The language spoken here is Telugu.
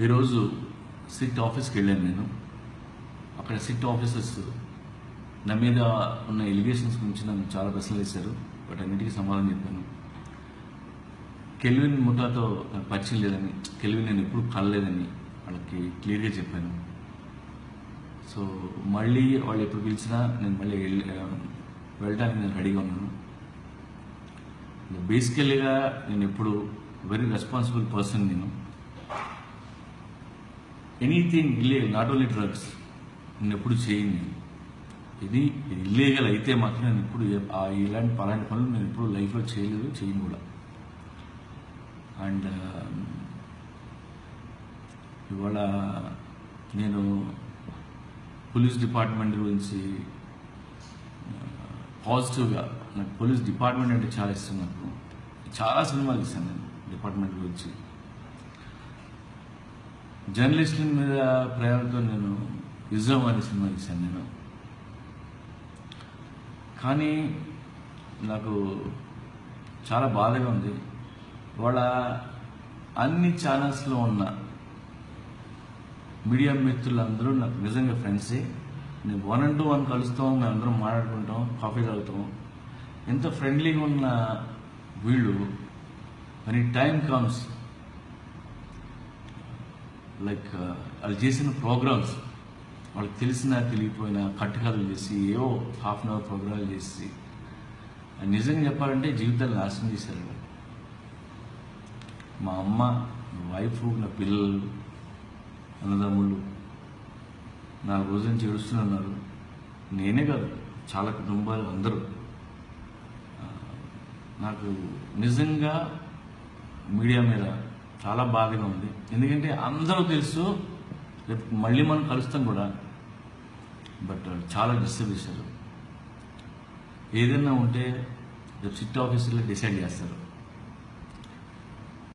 ఈరోజు సిట్ ఆఫీస్కి వెళ్ళాను నేను. అక్కడ సిట్ ఆఫీసర్స్ నా మీద ఉన్న ఎలిగేషన్స్ గురించి నన్ను చాలా ప్రశ్నలు వేశారు. బట్ అన్నిటికీ సమాధానం చెప్పాను. కెల్విన్ ముఠాతో నాకు పరిచయం లేదని కెల్విన్ నేను ఎప్పుడు కలలేదని వాళ్ళకి క్లియర్గా చెప్పాను. సో మళ్ళీ వాళ్ళు ఎప్పుడు పిలిచినా నేను మళ్ళీ వెళ్ళి వెళ్ళడానికి నేను రెడీగా ఉన్నాను. బేసికల్గా నేను ఎప్పుడు వెరీ రెస్పాన్సిబుల్ పర్సన్ నేను. Anything illegal not only drugs నేను ఎప్పుడు చేయను నేను. ఇది ఇల్లీగల్ అయితే మాత్రం నేను ఎప్పుడు ఆ ఇలాంటి పలాంటి పనులు నేను ఎప్పుడు లైఫ్లో చేయలేదు చేయను కూడా. అండ్ um, ఇవాళ నేను పోలీస్ డిపార్ట్మెంట్ గురించి uh, పాజిటివ్గా నాకు పోలీస్ డిపార్ట్మెంట్ అంటే చాలా ఇష్టం నాకు. చాలా సినిమాలు ఇస్తాను నేను డిపార్ట్మెంట్ గురించి. జర్నలిస్టుల మీద ప్రేమతో నేను యుద్ధం అనే సినిమా ఇస్తాను నేను. కానీ నాకు చాలా బాధగా ఉంది. వాళ్ళ అన్ని ఛానల్స్లో ఉన్న మీడియా మిత్రులందరూ నాకు నిజంగా ఫ్రెండ్సే. నేను వన్ అండ్ టూ వన్ కలుస్తాం మేమందరం మాట్లాడుకుంటాం కాఫీ తాగుతాం. ఎంత ఫ్రెండ్లీగా ఉన్న వీళ్ళు అని టైం కమ్స్ లైక్ వాళ్ళు చేసిన ప్రోగ్రామ్స్ వాళ్ళకి తెలిసిన తెలియకపోయినా కట్టుకథలు చేసి ఏవో హాఫ్ అన్ అవర్ ప్రోగ్రాలు చేసి నిజంగా చెప్పాలంటే జీవితాన్ని నాశనం చేశారు మా అమ్మ వైఫ్ నా పిల్లలు అన్నదమ్ములు నాలుగు రోజుల నుంచి ఏడుస్తున్నారు నేనే కాదు చాలా కుటుంబాలు అందరూ. నాకు నిజంగా మీడియా మీద చాలా బాధగా ఉంది. ఎందుకంటే అందరూ తెలుసు రేపు మళ్ళీ మనం కలుస్తాం కూడా. బట్ చాలా డిస్టర్బ్ చేశారు ఏదైనా ఉంటే రేపు సిట్ ఆఫీసులో డిసైడ్ చేస్తారు.